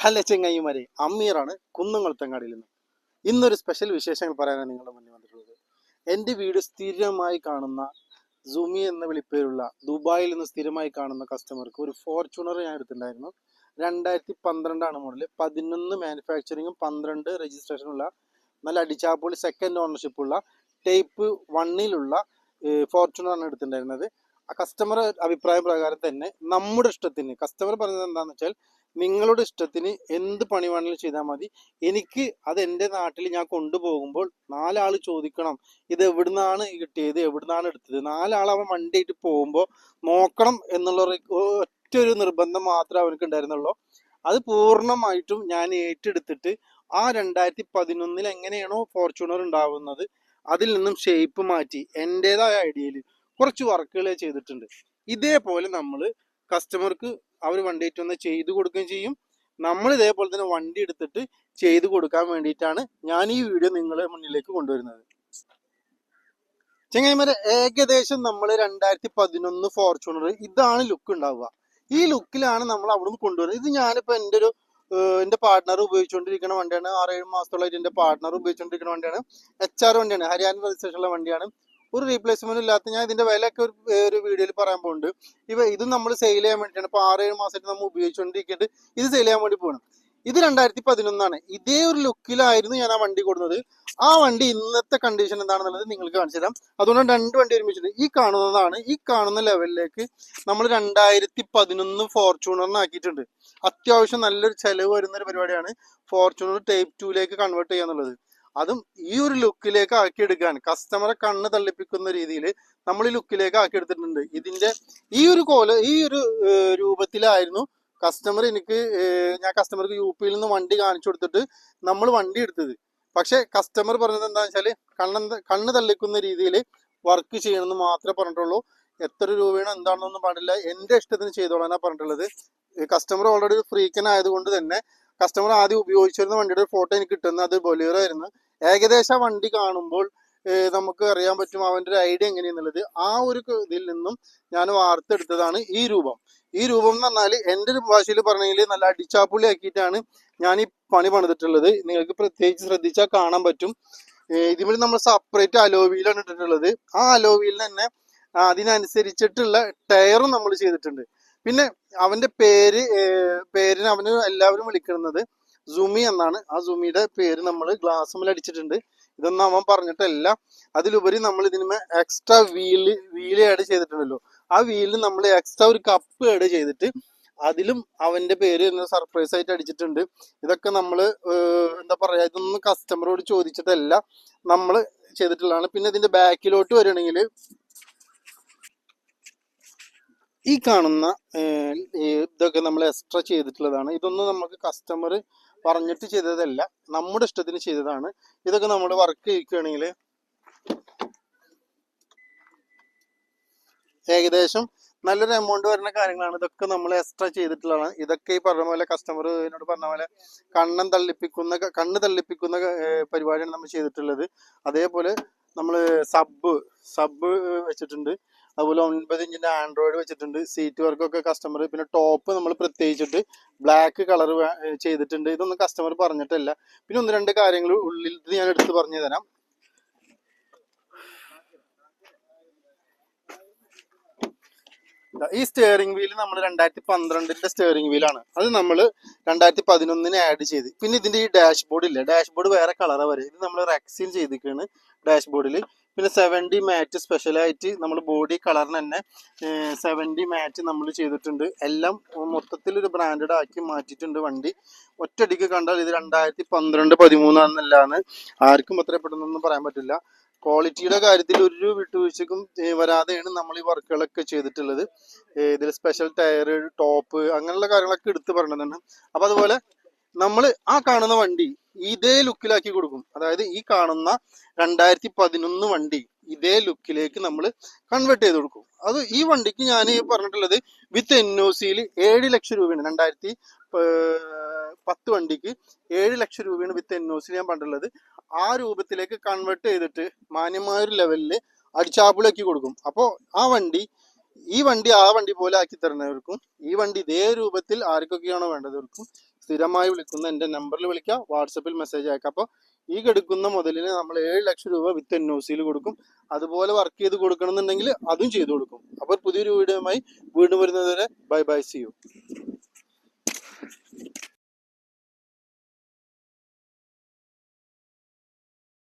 ഹല ചെങ്ങയ്യമാരെ അമ്മീറാണ് കുന്നംകുളത്തങ്ങാടിയിൽ നിന്ന്. ഇന്നൊരു സ്പെഷ്യൽ വിശേഷങ്ങൾ പറയാനാണ് നിങ്ങളുടെ മുന്നിൽ വന്നിട്ടുള്ളത്. എന്റെ വീട് സ്ഥിരമായി കാണുന്ന സുമി എന്ന വിളിപ്പേരുള്ള ദുബായിൽ നിന്ന് സ്ഥിരമായി കാണുന്ന കസ്റ്റമർക്ക് ഒരു ഫോർച്യൂണർ ഞാൻ എടുത്തിട്ടുണ്ടായിരുന്നു. രണ്ടായിരത്തി പന്ത്രണ്ടാണ് മോഡൽ പതിനൊന്ന് മാനുഫാക്ചറിങ്ങും പന്ത്രണ്ട് രജിസ്ട്രേഷനുള്ള നല്ല അടിച്ചാപ്പൊളി സെക്കൻഡ് ഓണർഷിപ്പ് ഉള്ള ടൈപ്പ് വണ്ണിലുള്ള ഫോർച്യൂണറാണ് എടുത്തിട്ടുണ്ടായിരുന്നത്. ആ കസ്റ്റമർ അഭിപ്രായ പ്രകാരം തന്നെ നമ്മുടെ ഇഷ്ടത്തിന് കസ്റ്റമർ പറഞ്ഞത് എന്താണെന്ന് വെച്ചാൽ നിങ്ങളുടെ ഇഷ്ടത്തിന് എന്ത് പണി വേണമെങ്കിലും ചെയ്താൽ മതി. എനിക്ക് അത് എന്റെ നാട്ടിൽ ഞാൻ കൊണ്ടുപോകുമ്പോൾ നാലാൾ ചോദിക്കണം ഇത് എവിടുന്നാണ് കിട്ടിയത് എവിടുന്നാണ് എടുത്തത്? നാലാൾ അവൻ വണ്ടിയായിട്ട് പോകുമ്പോൾ നോക്കണം എന്നുള്ള ഒറ്റ ഒരു നിർബന്ധം മാത്രമേ അവനക്ക് ഉണ്ടായിരുന്നുള്ളൂ. അത് പൂർണമായിട്ടും ഞാൻ ഏറ്റെടുത്തിട്ട് ആ രണ്ടായിരത്തി പതിനൊന്നിൽ എങ്ങനെയാണോ ഫോർച്യൂണർ ഉണ്ടാവുന്നത് അതിൽ നിന്നും ഷേപ്പ് മാറ്റി എന്റെതായ ഐഡിയയിൽ കുറച്ച് വർക്കുകൾ ചെയ്തിട്ടുണ്ട്. ഇതേപോലെ നമ്മൾ കസ്റ്റമർക്ക് അവർ വണ്ടി ആയിട്ട് ചെയ്തു കൊടുക്കുകയും ചെയ്യും. നമ്മൾ ഇതേപോലെ തന്നെ വണ്ടി എടുത്തിട്ട് ചെയ്തു കൊടുക്കാൻ വേണ്ടിയിട്ടാണ് ഞാൻ ഈ വീഡിയോ നിങ്ങളെ മുന്നിലേക്ക് കൊണ്ടുവരുന്നത്. ചെങ്ങൈമാരെ ഏകദേശം നമ്മൾ രണ്ടായിരത്തി പതിനൊന്ന് ഫോർച്യൂണർ ഇതാണ് ലുക്ക് ഉണ്ടാവുക. ഈ ലുക്കിലാണ് നമ്മൾ അവിടുന്ന് കൊണ്ടുവരുന്നത്. ഇത് ഞാനിപ്പോ എന്റെ ഒരു എന്റെ പാർട്ട്ണർ ഉപയോഗിച്ചുകൊണ്ടിരിക്കുന്ന വണ്ടിയാണ്. ആറേഴ് മാസത്തോളമായിട്ട് എന്റെ പാർട്ട്ണർ ഉപയോഗിച്ചുകൊണ്ടിരിക്കുന്ന വണ്ടിയാണ്. എച്ച് ആർ വണ്ടിയാണ്. ഹരിയാന രജിസ്ട്രേഷനുള്ള വണ്ടിയാണ്. ഒരു റീപ്ലേസ്മെന്റ് ഇല്ലാത്ത ഞാൻ ഇതിന്റെ വിലയൊക്കെ ഒരു ഒരു വീഡിയോയിൽ പറയാൻ പോകുന്നുണ്ട് ഇവ ഇത് നമ്മൾ സെയിൽ ചെയ്യാൻ വേണ്ടിയിട്ടാണ്. ഇപ്പൊ ആറേഴ് മാസമായിട്ട് നമ്മൾ ഉപയോഗിച്ചുകൊണ്ടിരിക്കുന്നത് ഇത് സെയിൽ ചെയ്യാൻ വേണ്ടി പോകണം ഇത് രണ്ടായിരത്തി പതിനൊന്നാണ് ഇതേ ഒരു ലുക്കിലായിരുന്നു ഞാൻ ആ വണ്ടി കൊടുത്തത് ആ വണ്ടി ഇന്നത്തെ കണ്ടീഷൻ എന്താണെന്നുള്ളത് നിങ്ങൾക്ക് കാണിച്ചു തരാം. അതുകൊണ്ട് രണ്ട് വണ്ടി ഒരുമിച്ചിട്ട്. ഈ കാണുന്നതാണ്. ഈ കാണുന്ന ലെവലിലേക്ക് നമ്മൾ രണ്ടായിരത്തി പതിനൊന്ന് ഫോർച്യൂണറിനാക്കിയിട്ടുണ്ട് അത്യാവശ്യം നല്ലൊരു ചെലവ് വരുന്ന ഒരു പരിപാടിയാണ് ഫോർച്യൂണർ ടൈപ്പ് ടൂലേക്ക് കൺവേർട്ട് ചെയ്യാന്നുള്ളത്. അതും ഈ ഒരു ലുക്കിലേക്ക് ആക്കിയെടുക്കാൻ കസ്റ്റമറെ കണ്ണ് തള്ളിപ്പിക്കുന്ന രീതിയിൽ നമ്മൾ ഈ ലുക്കിലേക്ക് ആക്കിയെടുത്തിട്ടുണ്ട്. ഇതിന്റെ ഈ ഒരു കോല ഈ ഒരു രൂപത്തിലായിരുന്നു കസ്റ്റമർ എനിക്ക് ഞാൻ കസ്റ്റമർക്ക് യു പിയിൽ നിന്ന് വണ്ടി കാണിച്ചു കൊടുത്തിട്ട് നമ്മൾ വണ്ടി എടുത്തത്. പക്ഷെ കസ്റ്റമർ പറഞ്ഞത് എന്താ വെച്ചാൽ കണ്ണ കണ്ണ് തള്ളിക്കുന്ന രീതിയിൽ വർക്ക് ചെയ്യണമെന്ന് മാത്രമേ പറഞ്ഞിട്ടുള്ളൂ. എത്ര രൂപയാണോ എന്താണെന്നൊന്നും പാടില്ല എന്റെ ഇഷ്ടത്തിന് ചെയ്തോളാനാ പറഞ്ഞിട്ടുള്ളത്. കസ്റ്റമർ ഓൾറെഡി ഫ്രീക്കൻ ആയതുകൊണ്ട് തന്നെ കസ്റ്റമർ ആദ്യം ഉപയോഗിച്ചിരുന്ന വണ്ടിയുടെ ഫോട്ടോ എനിക്ക് കിട്ടുന്നത് അത് ബൊലേറോ ആയിരുന്നു ഏകദേശം വണ്ടി കാണുമ്പോൾ നമുക്ക് അറിയാൻ പറ്റും അവന്റെ ഒരു ഐഡിയ എങ്ങനെയെന്നുള്ളത്. ആ ഒരു ഇതിൽ നിന്നും ഞാൻ വാർത്തെടുത്തതാണ് ഈ രൂപം. ഈ രൂപം എന്ന് പറഞ്ഞാൽ എന്റെ ഒരു ഭാഷയിൽ പറഞ്ഞെങ്കിൽ നല്ല അടിച്ചാപ്പുള്ളി ആക്കിയിട്ടാണ് ഞാൻ ഈ പണി പണിതിട്ടുള്ളത്. നിങ്ങൾക്ക് പ്രത്യേകിച്ച് ശ്രദ്ധിച്ചാൽ കാണാൻ പറ്റും. ഇതിമേ നമ്മൾ സെപ്പറേറ്റ് അലോവിയിലാണ് ഇട്ടിട്ടുള്ളത്. ആ അലോവിയിൽ തന്നെ അതിനനുസരിച്ചിട്ടുള്ള ടയറും നമ്മൾ ചെയ്തിട്ടുണ്ട്. പിന്നെ അവന്റെ പേര് പേരിന് അവന് എല്ലാവരും വിളിക്കുന്നത് സുമി എന്നാണ്. ആ സുമിയുടെ പേര് നമ്മൾ ഗ്ലാസ് മേൽ അടിച്ചിട്ടുണ്ട്. ഇതൊന്നും അവൻ പറഞ്ഞിട്ടല്ല. അതിലുപരി നമ്മൾ ഇതിനുമേ എക്സ്ട്രാ വീൽ വീൽ ആഡ് ചെയ്തിട്ടുണ്ടല്ലോ. ആ വീലിൽ നമ്മൾ എക്സ്ട്രാ ഒരു കപ്പ് ആഡ് ചെയ്തിട്ട് അതിലും അവന്റെ പേര് സർപ്രൈസ് ആയിട്ട് അടിച്ചിട്ടുണ്ട്. ഇതൊക്കെ നമ്മൾ എന്താ പറയാ ഇതൊന്നും കസ്റ്റമറോട് ചോദിച്ചതല്ല. നമ്മൾ ചെയ്തിട്ടുള്ളതാണ്. പിന്നെ ഇതിന്റെ ബാക്കിലോട്ട് വരികയാണെങ്കിൽ ഈ കാണുന്ന ഇതൊക്കെ നമ്മൾ എക്സ്ട്രാ ചെയ്തിട്ടുള്ളതാണ്. ഇതൊന്നും നമുക്ക് കസ്റ്റമർ പറഞ്ഞിട്ട് ചെയ്തതല്ല. നമ്മുടെ ഇഷ്ടത്തിന് ചെയ്തതാണ്. ഇതൊക്കെ നമ്മൾ വർക്ക് ചെയ്യിക്കുകയാണെങ്കിൽ ഏകദേശം നല്ലൊരു എമൗണ്ട് വരുന്ന കാര്യങ്ങളാണ്. ഇതൊക്കെ നമ്മൾ എക്സ്ട്രാ ചെയ്തിട്ടുള്ളതാണ്. ഇതൊക്കെ ഈ പറഞ്ഞ പോലെ കസ്റ്റമർ എന്നോട് പറഞ്ഞ പോലെ കണ്ണൻ തള്ളിപ്പിക്കുന്ന കണ്ണ് തള്ളിപ്പിക്കുന്ന പരിപാടിയാണ് നമ്മൾ ചെയ്തിട്ടുള്ളത്. അതേപോലെ നമ്മൾ സബ് സബ് വെച്ചിട്ടുണ്ട്. അതുപോലെ ഒൻപത് ഇഞ്ചിന്റെ ആൻഡ്രോയിഡ് വെച്ചിട്ടുണ്ട്. സീറ്റ് വർക്കൊക്കെ കസ്റ്റമർ പിന്നെ ടോപ്പ് നമ്മൾ പ്രത്യേകിച്ചിട്ട് ബ്ലാക്ക് കളർ ചെയ്തിട്ടുണ്ട്. ഇതൊന്നും കസ്റ്റമർ പറഞ്ഞിട്ടില്ല. പിന്നെ ഒന്ന് രണ്ട് കാര്യങ്ങൾ ഉള്ളിൽ ഞാൻ എടുത്ത് പറഞ്ഞു തരാം ഈ സ്റ്റിയറിംഗ് വീൽ നമ്മൾ രണ്ടായിരത്തി പന്ത്രണ്ടിന്റെ സ്റ്റിയറിംഗ് വീലാണ് അത് നമ്മൾ രണ്ടായിരത്തി പതിനൊന്നിന് ആഡ് ചെയ്ത്. പിന്നെ ഇതിന്റെ ഈ ഡാഷ്ബോർഡ് ഇല്ല? ഡാഷ്ബോർഡ് വേറെ കളറാണ് വരെ. ഇത് നമ്മൾ റെക്സിൽ ചെയ്തിരിക്കുകയാണ് ഡാഷ്ബോർഡിൽ പിന്നെ സെവന്റി മാറ്റ് സ്പെഷ്യലായിട്ട് നമ്മൾ ബോഡി കളറിന് തന്നെ സെവന്റി മാറ്റ് നമ്മൾ ചെയ്തിട്ടുണ്ട്. എല്ലാം മൊത്തത്തിൽ ഒരു ബ്രാൻഡഡ് ആക്കി മാറ്റിയിട്ടുണ്ട് വണ്ടി. ഒറ്റടിക്ക് കണ്ടാൽ ഇത് രണ്ടായിരത്തി പന്ത്രണ്ട് പതിമൂന്നാണെന്നല്ലാന്ന് ആർക്കും അത്ര പറയാൻ പറ്റില്ല. ക്വാളിറ്റിയുടെ കാര്യത്തിൽ ഒരു വിട്ടുവീഴ്ചക്കും വരാതെയാണ് നമ്മൾ ഈ വർക്കുകളൊക്കെ ചെയ്തിട്ടുള്ളത്. ഇതിൽ സ്പെഷ്യൽ ടയർ ടോപ്പ് അങ്ങനെയുള്ള കാര്യങ്ങളൊക്കെ എടുത്ത് പറഞ്ഞതാണ്. അപ്പൊ അതുപോലെ നമ്മൾ ആ കാണുന്ന വണ്ടി ഇതേ ലുക്കിലാക്കി കൊടുക്കും. അതായത് ഈ കാണുന്ന രണ്ടായിരത്തി പതിനൊന്ന് വണ്ടി ഇതേ ലുക്കിലേക്ക് നമ്മൾ കൺവേർട്ട് ചെയ്ത് കൊടുക്കും. അത് ഈ വണ്ടിക്ക് ഞാൻ പറഞ്ഞിട്ടുള്ളത് വിത്ത് എൻ ഒ സിയിൽ ഏഴ് ലക്ഷം രൂപയാണ്. രണ്ടായിരത്തി പത്ത് വണ്ടിക്ക് ഏഴ് ലക്ഷം രൂപയാണ് വിത്ത് എൻ ഒ സിയിൽ ഞാൻ പറഞ്ഞിട്ടുള്ളത്. ആ രൂപത്തിലേക്ക് കൺവേർട്ട് ചെയ്തിട്ട് മാന്യമായ ഒരു ലെവലിൽ അടിച്ചാപ്പിളാക്കി കൊടുക്കും. അപ്പോൾ ആ വണ്ടി ഈ വണ്ടി ആ വണ്ടി പോലെ ആക്കി തരുന്നവർക്കും ഈ വണ്ടി ഇതേ രൂപത്തിൽ ആർക്കൊക്കെയാണോ വേണ്ടവർക്കും സ്ഥിരമായി വിളിക്കുന്ന എന്റെ നമ്പറിൽ വിളിക്കുക വാട്സപ്പിൽ മെസ്സേജ് അയക്കാം. അപ്പോൾ ഈ കെടുക്കുന്ന മുതലിന് നമ്മൾ ഏഴ് ലക്ഷം രൂപ വിത്ത് എൻ ഒ സിയിൽ കൊടുക്കും. അതുപോലെ വർക്ക് ചെയ്ത് കൊടുക്കണമെന്നുണ്ടെങ്കിൽ അതും ചെയ്തു കൊടുക്കും. അപ്പോൾ പുതിയൊരു വീഡിയോയുമായി വീണ്ടും വരുന്നതുവരെ ബൈ ബൈ സി യു